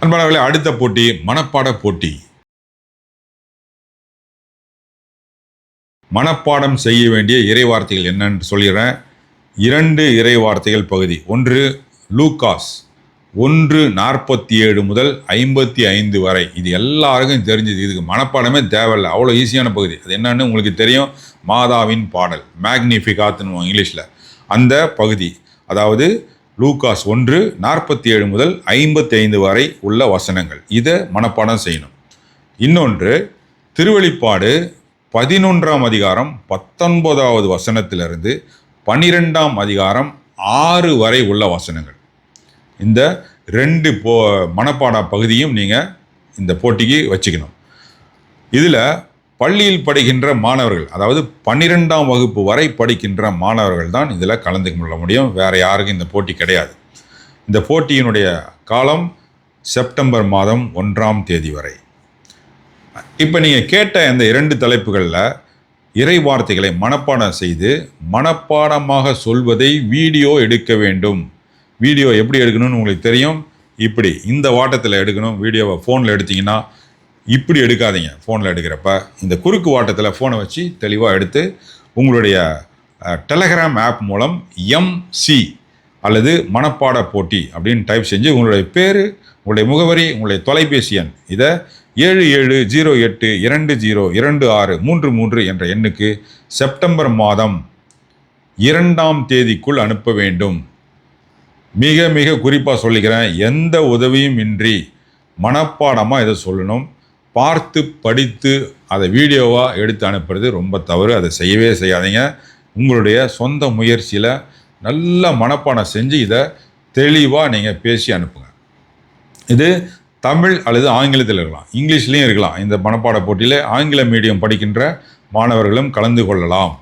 அன்பானவர்களே அடுத்த போட்டி மனப்பாட போட்டி. மனப்பாடம் செய்ய வேண்டிய இறைவார்த்தைகள் என்னன்னு சொல்லிடுறேன். இரண்டு இறைவார்த்தைகள் பகுதி. ஒன்று லூகாஸ் ஒன்று நாற்பத்தி ஏழு முதல் ஐம்பத்தி ஐந்து வரை. இது எல்லாருக்கும் தெரிஞ்சது. இதுக்கு மனப்பாடமே தேவையில்லை. அவ்வளோ ஈஸியான பகுதி. அது என்னன்னு உங்களுக்கு தெரியும். மாதாவின் பாடல். மேக்னிஃபிகாத்துன்னு இங்கிலீஷில். அந்த பகுதி. அதாவது லூகாஸ் ஒன்று நாற்பத்தி ஏழு முதல் ஐம்பத்தி ஐந்து வரை உள்ள வசனங்கள். இதை மனப்பாடம் செய்யணும். இன்னொன்று திருவெளிப்பாடு பதினொன்றாம் அதிகாரம் பத்தொன்பதாவது வசனத்திலிருந்து பனிரெண்டாம் அதிகாரம் ஆறு வரை உள்ள வசனங்கள். இந்த ரெண்டு போ மனப்பாட பகுதியும் நீங்கள் இந்த போட்டிக்கு வச்சுக்கணும். இதில் பள்ளியில் படிக்கின்ற மாணவர்கள் அதாவது பன்னிரெண்டாம் வகுப்பு வரை படிக்கின்ற மாணவர்கள் தான் இதில் கலந்து கொள்ள முடியும். வேறு யாருக்கும் இந்த போட்டி கிடையாது. இந்த போட்டியினுடைய காலம் செப்டம்பர் மாதம் ஒன்றாம் தேதி வரை. இப்போ நீங்கள் கேட்ட இந்த இரண்டு தலைப்புகளில் இறை வார்த்தைகளை மனப்பாடம் செய்து மனப்பாடமாக சொல்வதை வீடியோ எடுக்க வேண்டும். வீடியோ எப்படி எடுக்கணும்னு உங்களுக்கு தெரியும். இப்படி இந்த வாட்டத்தில் எடுக்கணும். வீடியோவை ஃபோனில் எடுத்தீங்கன்னா இப்படி எடுக்காதீங்க ஃபோனில் எடுக்கிறப்ப. இந்த குறுக்கு வாட்டத்தில் ஃபோனை வச்சு தெளிவாக எடுத்து உங்களுடைய டெலகிராம் ஆப் மூலம் எம்சி அல்லது மனப்பாட போட்டி அப்படின்னு டைப் செஞ்சு உங்களுடைய பேர் உங்களுடைய முகவரி உங்களுடைய தொலைபேசி எண் இதை ஏழு ஏழு ஜீரோ எட்டு இரண்டு ஜீரோ இரண்டு ஆறு மூன்று மூன்று என்ற எண்ணுக்கு செப்டம்பர் மாதம் இரண்டாம் தேதிக்குள் அனுப்ப வேண்டும். மிக மிக குறிப்பாக சொல்லிக்கிறேன் எந்த உதவியும் இன்றி மனப்பாடமாக இதை சொல்லணும். பார்த்து படித்து அதை வீடியோவாக எடுத்து அனுப்புறது ரொம்ப தவறு. அதை செய்யவே செய்யாதீங்க. உங்களுடைய சொந்த முயற்சியில் நல்ல மனப்பாடம் செஞ்சு இதை தெளிவாக நீங்கள் பேசி அனுப்புங்க. இது தமிழ் அல்லது ஆங்கிலத்தில் இருக்கலாம். இங்கிலீஷ்லேயும் இருக்கலாம். இந்த மனப்பாட போட்டியில் ஆங்கில மீடியம் படிக்கின்ற மாணவர்களும் கலந்து கொள்ளலாம்.